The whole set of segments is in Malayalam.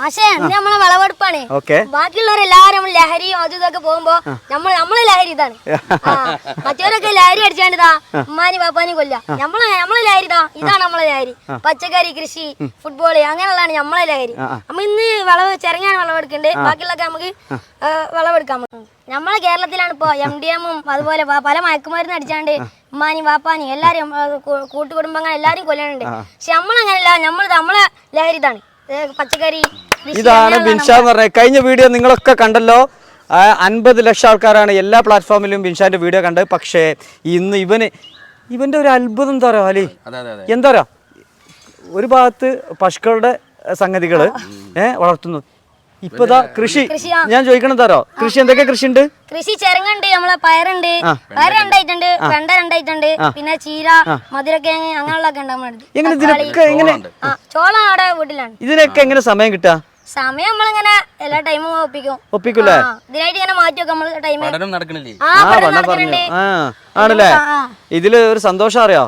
പക്ഷേ ഇത് നമ്മളെ വിളവെടുപ്പാണ്. ഓക്കെ. ബാക്കിയുള്ളവരെല്ലാരും നമ്മൾ ലഹരിയും അതും ഇതൊക്കെ പോകുമ്പോ നമ്മൾ നമ്മളെ ലഹരി ഇതാണ്. മറ്റവരൊക്കെ ലഹരി അടിച്ചാണ്ടിതാ ഉമ്മാനി പാപ്പാനി കൊല്ല നമ്മളെ നമ്മളെ ലഹരി ഇതാ ഇതാണ് നമ്മളെ ലഹരി. പച്ചക്കറി കൃഷി ഫുട്ബോൾ അങ്ങനെയുള്ളതാണ് നമ്മളെ ലഹരി. നമ്മ ഇന്ന് വിളവ് ചെറങ്ങാണ് വിളവെടുക്കണ്ടേ ബാക്കിയുള്ളൊക്കെ നമുക്ക് വിളവെടുക്കാം. നമ്മളെ കേരളത്തിലാണ് ഇപ്പോ എം ഡി എമ്മും അതുപോലെ പല മയക്കുമരുന്ന് അടിച്ചാണ്ട് ഉമ്മാനി വാപ്പാനി എല്ലാരും കൂട്ടുകുടുംബങ്ങൾ എല്ലാരും കൊല്ലാനുണ്ട്. പക്ഷെ നമ്മളങ്ങനെയല്ല നമ്മൾ നമ്മളെ ലഹരി ഇതാണ്. പച്ചക്കറി ഇതാണ് ബിൻഷാ എന്ന് പറഞ്ഞത്. കഴിഞ്ഞ വീഡിയോ നിങ്ങളൊക്കെ കണ്ടല്ലോ. ആ, അൻപത് ലക്ഷം ആൾക്കാരാണ് എല്ലാ പ്ലാറ്റ്ഫോമിലും ബിൻഷാന്റെ വീഡിയോ കണ്ടത്. പക്ഷേ ഇന്ന് ഇവന് ഇവന്റെ ഒരു അത്ഭുതം എന്താ പറയുക അലി? അതെ അതെ അതെ. എന്താ പറയാ? ഒരു ഭാഗത്ത് പശുക്കളുടെ സംഗതികൾ ഏഹ് വളർത്തുന്നു. ഇപ്പതാ കൃഷി. ഞാൻ ചോദിക്കണം തരോ കൃഷി എന്തൊക്കെ കൃഷി ഉണ്ട് കൃഷി ചെരങ്ങുണ്ട് നമ്മളെ പയറുണ്ട്. പയർ രണ്ടായിട്ടുണ്ട് വെണ്ട രണ്ടായിട്ടുണ്ട് പിന്നെ ചീര മധുരക്കിഴങ്ങ് അങ്ങനെയുള്ളതൊക്കെ ഉണ്ട്. ചോളം അവിടെ വീട്ടിലാണ്. ഇതിനൊക്കെ എങ്ങനെ സമയം കിട്ടുക? സമയം നമ്മളിങ്ങനെ എല്ലാ ടൈമും ഒപ്പിക്കും. ഒപ്പിക്കൂലേ ആ, ഇതിനായിട്ട് ഇങ്ങനെ മാറ്റി വെക്കും നമ്മൾ ടൈം ആണല്ലേ. ഇതിൽ ഒരു സന്തോഷം അറിയോ.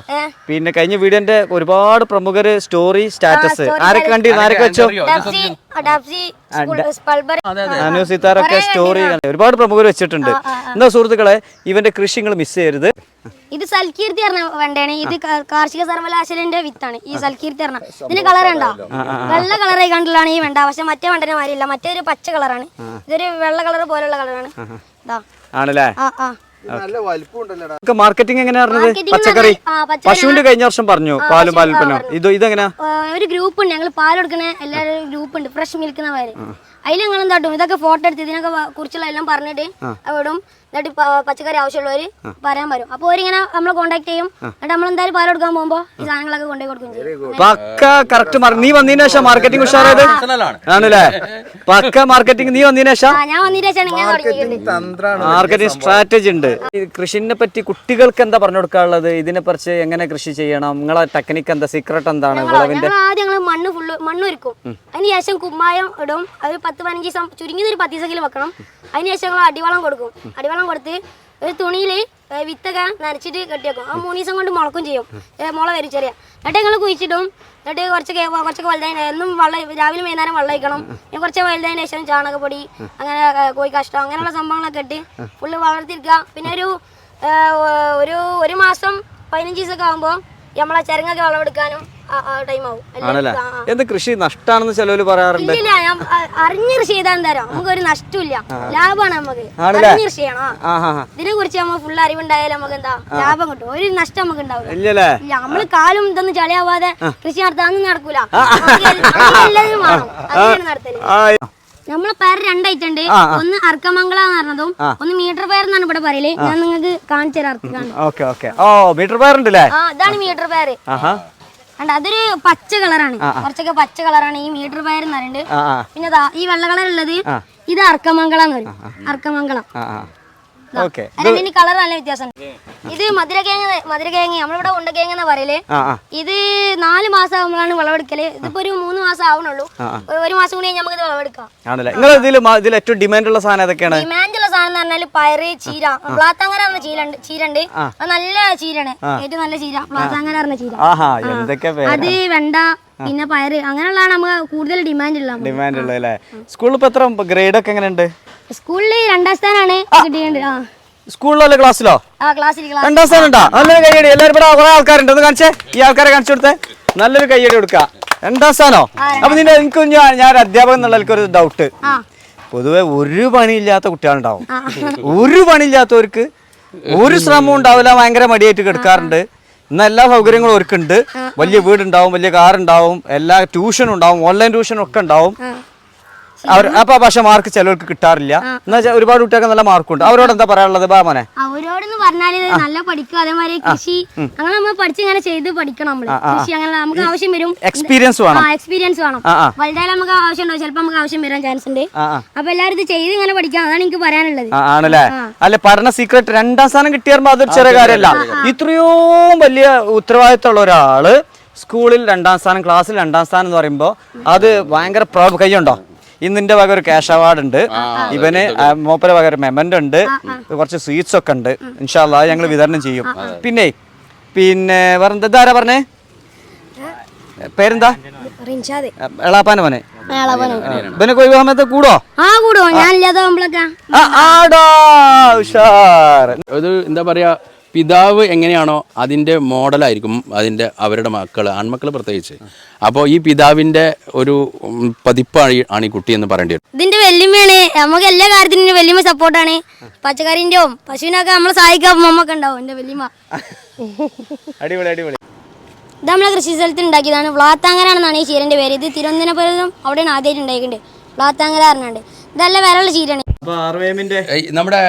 പിന്നെ കഴിഞ്ഞ വീഡിയോന്റെ ഒരുപാട് പ്രമുഖര് സ്റ്റോറി സ്റ്റാറ്റസ് story ആരൊക്കെ കണ്ടിരുന്നു ആരൊക്കെ വെച്ചോ? അനു സിത്താരൊക്കെ സ്റ്റോറി ഒരുപാട് പ്രമുഖർ വെച്ചിട്ടുണ്ട്. എന്താ സുഹൃത്തുക്കളെ ഇവന്റെ കൃഷി നിങ്ങൾ മിസ് ചെയ്യരുത്. ഇത് സൽകീർത്തി പറഞ്ഞ വെണ്ടയാണ്. ഇത് കാർഷിക സർവകലാശാലന്റെ വിത്താണ്. ഈ സൽകീർത്തി പറഞ്ഞ. ഇതിന്റെ കളർ ഉണ്ടോ? വെള്ള കളറായി കണ്ടിലാണ് ഈ വെണ്ട. പക്ഷെ മറ്റേ വെണ്ടനെ മാറിയില്ല മറ്റേ ഒരു പച്ച കളറാണ് ഇതൊരു വെള്ള കളർ പോലുള്ള കളറാണ് ആണല്ലേ? മാർക്കറ്റിംഗ് എങ്ങനെയാ പച്ചക്കറി? പശുവിന്റെ കഴിഞ്ഞ വർഷം പറഞ്ഞു പാലും പാലുൽപ്പന്നം ഇത് ഇതെങ്ങനെയാ ആ, ഒരു ഗ്രൂപ്പ് ഉണ്ട്. ഞങ്ങൾ പാൽ കൊടുക്കുന്ന എല്ലാവരും ഗ്രൂപ്പ് ഉണ്ട്. ഫ്രഷ് മിൽക്ക് പാൽ അതിൽ ഞങ്ങൾ എന്താട്ടും ഇതൊക്കെ ഫോട്ടോ എടുത്ത് ഇതിനൊക്കെ കുറിച്ചുള്ള എല്ലാം പറഞ്ഞിട്ട് അവിടും എന്നിട്ട് പച്ചക്കറി ആവശ്യമുള്ളവര് പറയാൻ വരും. അപ്പോൾ അവരിങ്ങനെ നമ്മളെ കോൺടാക്ട് ചെയ്യും. എന്നിട്ട് നമ്മൾ എന്തായാലും പാൽ കൊടുക്കാൻ പോകുമ്പോൾ ഈ സാധനങ്ങളൊക്കെ കൊണ്ടുപോയി കൊടുക്കും ചെയ്യും. പക്ക കറക്റ്റ് നീ വന്നതിന് ശേഷം മാർക്കറ്റിംഗ് ഉഷാറായത്? ആണല്ലേ? പക്ക മാർക്കറ്റിംഗ് നീ വന്നതിന് ശേഷം? ഞാൻ മാർക്കറ്റിംഗ് സ്ട്രാറ്റജി ഉണ്ട്. കൃഷിനെ പറ്റി കുട്ടികൾക്ക് എന്താ പറഞ്ഞു കൊടുക്കാനുള്ളത്? ഇതിനെ കുറിച്ച് എങ്ങനെ കൃഷി ചെയ്യണം? നിങ്ങളെ ടെക്നിക്ക് എന്താ? സീക്രട്ട് എന്താണ്? വിളവിന്റെ? ആദ്യം ഞങ്ങൾ മണ്ണ് ഫുള്ള് മണ്ണ് ഒരുക്കും അതിന് ശേഷം കുമ്മായം ഇടും. അത് പത്ത് പതിനഞ്ച് ദിവസം ചുരുങ്ങിയത് ഒരു പത്ത് ദിവസമെങ്കിലും വെക്കണം. അതിന് ശേഷം ഞങ്ങൾ അടിവളം കൊടുക്കും. അടിവളം കൊടുത്ത് ഒരു തുണിയിൽ വിത്തൊക്കെ നനച്ചിട്ട് കെട്ടി വെക്കും ആ മൂന്ന് ദിവസം കൊണ്ട് മുളക്കും ചെയ്യും. മുള വരും ചെറിയ. എന്നിട്ട് ഞങ്ങൾ കുഴിച്ചിടും. എന്നിട്ട് കുറച്ചൊക്കെ കുറച്ചൊക്കെ വലുതായി എന്നും വെള്ളം രാവിലെ വൈകുന്നേരം വെള്ളം ഒഴിക്കണം പിന്നെ കുറച്ച് വലുതായതിനു ശേഷം ചാണകപ്പൊടി അങ്ങനെ കോഴി കഷ്ടം അങ്ങനെയുള്ള സംഭവങ്ങളൊക്കെ ഇട്ട് ഫുള്ള് വളർത്തിയിരിക്കുക പിന്നെ ഒരു ഒരു ഒരു മാസം പതിനഞ്ച് ദിവസമൊക്കെ ആകുമ്പോൾ നമ്മളെ ചരങ്ങൊക്കെ വെള്ളം എല്ലാം ആണല്ലേ. എന്ത് കൃഷി നഷ്ടാണെന്ന് ചിലവര് പറയാറുണ്ട്? അറിഞ്ഞ് കൃഷി ചെയ്താൽ തരാം നമുക്ക് ഒരു നഷ്ടമില്ല ലാഭമാണ് നമുക്ക്? അറിഞ്ഞ് കൃഷി ചെയ്യണം ഇതിനെ കുറിച്ച് നമ്മൾ ഫുൾ അറിവുണ്ടായാലും നമുക്ക് എന്താ ലാഭം കിട്ടും. ഒരു നഷ്ടം നമുക്ക് ഉണ്ടാവില്ല. ഇല്ല നമ്മൾ കാലും ഇതൊന്നും ചളിയാവാതെ കൃഷി നടത്താനൊന്നും നടക്കൂല. നമുക്ക് എല്ലാത്തിനും വേണം നടത്തൽ. നമ്മളെ പേര് രണ്ടായിട്ടുണ്ട് ഒന്ന് അർക്കമംഗള എന്ന് പറഞ്ഞതും ഒന്ന് മീറ്റർ പേർ എന്നാണ് ഇവിടെ പറയൽ. ഞാൻ നിങ്ങൾക്ക് കാണിച്ചു തരാം അർത്ഥം ഓക്കെ ഓക്കെ. ഓ മീറ്റർ പയർ ഉണ്ടല്ലേ? ഇതാണ് മീറ്റർ കണ്ട അതൊരു പച്ച കളറാണ്. കുറച്ചൊക്കെ പച്ച കളറാണ് ഈ മീറ്റർ പയർ എന്ന് പറയുന്നത്. പിന്നെ ഈ വെള്ള കളർ ഉള്ളത് ഇത് അർക്കമംഗളം എന്ന് പറയും. അർക്കമംഗളം. അതിന് കളർ നല്ല വ്യത്യാസം ഇത് മധുരക്കിഴങ്ങ് മധുരക്കിഴങ്ങ് നമ്മളിവിടെ ഉണ്ടക്കിഴങ്ങ് എന്ന് പറയൽ. ഇത് നാല് മാസം ആകുമ്പോഴാണ് വിളവെടുക്കൽ. ഇതിപ്പോ ഒരു മൂന്ന് മാസം ആവണുള്ളൂ. ഒരു- മാസം കൂടി നമുക്ക് ഇത് വിളവെടുക്കാം. ആണല്ലേ? നിങ്ങൾ ഇതിൽ ഇതിൽ ഏറ്റവും ഡിമാൻഡ് ഉള്ള സാധനം ഏതൊക്കെയാണ്? സാധനം പറഞ്ഞാൽ പയറ് ചീര. പ്ലാത്താങ്കര പറഞ്ഞ ചീര ഉണ്ട് അത് നല്ല ചീരാണ്. ഏറ്റവും നല്ല ചീര. പ്ലാത്താങ്കര പറഞ്ഞ ചീര. അത് വെണ്ട പിന്നെ പയറ്. അങ്ങനെയുള്ളതാണ് നമുക്ക് കൂടുതൽ ഡിമാൻഡ് ഉള്ള ഡിമാൻഡ് ഉള്ളത് അല്ലേ? സ്കൂളിൽ ഇപ്പൊ എത്ര ഗ്രേഡ് ഒക്കെ എങ്ങനെയുണ്ട്? സ്കൂളിൽ രണ്ടാം ആ. സ്കൂളിലോ ക്ലാസ്സിലോ? രണ്ടാം സ്ഥാനം ഉണ്ടോ നല്ലൊരു കൈയടി എല്ലാവരും ഇവിടെ കുറെ ആൾക്കാരുണ്ട്. ഒന്ന് കാണിച്ചേ. ഈ ആൾക്കാരെ കാണിച്ചു കൊടുത്തേ. നല്ലൊരു കൈയടി കൊടുക്ക രണ്ടാം സ്ഥാനോ? അപ്പൊ നിന്റെ എനിക്ക് ഞാൻ ഒരു അധ്യാപകൻ എന്നുള്ള എനിക്കൊരു ഡൗട്ട് പൊതുവെ ഒരു പണിയില്ലാത്ത കുട്ടികളുണ്ടാവും. ഒരു പണിയില്ലാത്തവർക്ക് ഒരു ശ്രമവും ഉണ്ടാവില്ല ഭയങ്കര മടിയായിട്ട് കിടക്കാറുണ്ട്. ഇന്ന് എല്ലാ സൗകര്യങ്ങളും ഒരുക്കുണ്ട് വലിയ വീടുണ്ടാവും വലിയ കാറുണ്ടാവും എല്ലാ ട്യൂഷനും ഉണ്ടാവും ഓൺലൈൻ ട്യൂഷനും ഒക്കെ ഉണ്ടാവും അവർ അപ്പൊ പക്ഷെ മാർക്ക് ചിലവർക്ക് കിട്ടാറില്ല. എന്ന് വെച്ചാൽ ഒരുപാട് കുട്ടികൾക്ക് നല്ല മാർക്കുണ്ട് അവരോട് എന്താ പറയാനുള്ളത് ബാ മോനെ? അവരോടെന്ന് പറഞ്ഞാൽ നല്ല പഠിക്കും. അതേമാതിരി കൃഷി അങ്ങനെ നമ്മൾ പഠിച്ച് ഇങ്ങനെ ചെയ്ത് പഠിക്കണം നമ്മൾ. കൃഷി അങ്ങനെ നമുക്ക് ആവശ്യം വരും. എക്സ്പീരിയൻസ് ആ വേണം. എക്സ്പീരിയൻസ് വേണം. വലുതായാലും നമുക്ക് ആവശ്യം ഉണ്ടാവും. ചിലപ്പോൾ നമുക്ക് ആവശ്യം വരാൻ ചാൻസ് ഉണ്ട്. അപ്പൊ എല്ലാവരും ഇത് ചെയ്ത് ഇങ്ങനെ പഠിക്കാം. അതാണ് എനിക്ക് പറയാനുള്ളത്. ആണല്ലേ? അല്ലെ പഠന സീക്രട്ട് രണ്ടാം സ്ഥാനം കിട്ടിയാൽ അതൊരു ചെറിയ കാര്യമല്ല. ഇത്രയോ വലിയ ഉത്തരവാദിത്തമുള്ള ഒരാൾ സ്കൂളിൽ രണ്ടാം സ്ഥാനം ക്ലാസ്സിൽ രണ്ടാം സ്ഥാനം എന്ന് പറയുമ്പോൾ അത് ഭയങ്കര പ്രോ കയ്യുണ്ടോ ഇന്ന് നിന്റെ വക ഒരു ക്യാഷ് അവാർഡ് ഉണ്ട്. ഇവന് മൂപ്പര വക ഒരു മെമന്റ് ഉണ്ട്. കുറച്ച് സ്വീറ്റ്സ് ഒക്കെ ഉണ്ട്. ഇൻഷാല്ല അത് ഞങ്ങൾ വിതരണം ചെയ്യും. പിന്നെ പിന്നെ വേറെന്താ ഇതാരാ പറഞ്ഞേ? പേരെന്താ? റിൻഷാദ്. എളാപ്പാന്റെ മോനെ. ഇവനൊക്കെ ഒഴിവ് സമയത്ത് കൂടോ? ആ കൂടുവോ ഞാൻ ആ, ആടാ ഉഷാർ ഇത് എന്താ പറയുക പിതാവ് എങ്ങനെയാണോ അതിന്റെ മോഡലായിരിക്കും അതിന്റെ അവരുടെ മക്കൾ ആൺമക്കൾ പ്രത്യേകിച്ച്. അപ്പോൾ ഈ പിതാവിന്റെ ഒരു പതിപ്പാണ് ആണ് ഈ കുട്ടി എന്ന് പറയേണ്ടി വരും. ഇതിന്റെ വെല്ലുമ്മയാണ് നമുക്ക് എല്ലാ കാര്യത്തിനും വലിയ സപ്പോർട്ടാണ്. പച്ചക്കറിന്റെയും പശുവിനൊക്കെ നമ്മൾ സഹായിക്കാൻ അമ്മയ്ക്ക് ഉണ്ടാവും എന്റെ വല്യമ്മ അടിപൊളി അടിപൊളി. ഇത് നമ്മളെ കൃഷി സ്ഥലത്ത് ഉണ്ടാക്കിയതാണ്. വ്ളാത്താങ്കരാണെന്നാണ് ഈ ചീരന്റെ പേര്. ഇത് തിരുവനന്തപുരത്തും അവിടെയാണ് ആദ്യമായിട്ട് ഉണ്ടായിട്ടുണ്ട്. വ്ളാത്താങ്കര പറഞ്ഞുണ്ട് ഇതല്ല വിരലുള്ള ചീരാണ്. നമ്മുടെ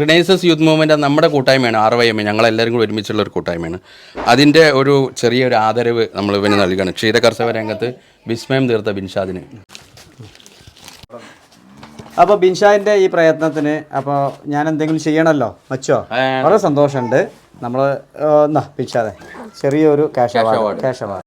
റിനൈസസ് യൂത്ത് മൂവ്മെന്റ് നമ്മുടെ കൂട്ടായ്മയാണ് ആർ വൈ എം ഞങ്ങൾ എല്ലാവരും കൂടി ഒരുമിച്ചുള്ള ഒരു കൂട്ടായ്മയാണ്. അതിന്റെ ഒരു ചെറിയൊരു ആദരവ് നമ്മൾ ഇവന് നൽകുകയാണ് ക്ഷീര കർഷക രംഗത്ത് വിസ്മയം തീർത്ത ബിൻഷാദിന്. അപ്പൊ ബിൻഷാദിന്റെ ഈ പ്രയത്നത്തിന് അപ്പോൾ ഞാൻ എന്തെങ്കിലും ചെയ്യണല്ലോ? മച്ചോ വളരെ സന്തോഷമുണ്ട്. നമ്മൾ എന്നാ ബിൻഷാദെ ചെറിയൊരു ക്യാഷ് അവാർഡ് ക്യാഷ് അവാർഡ്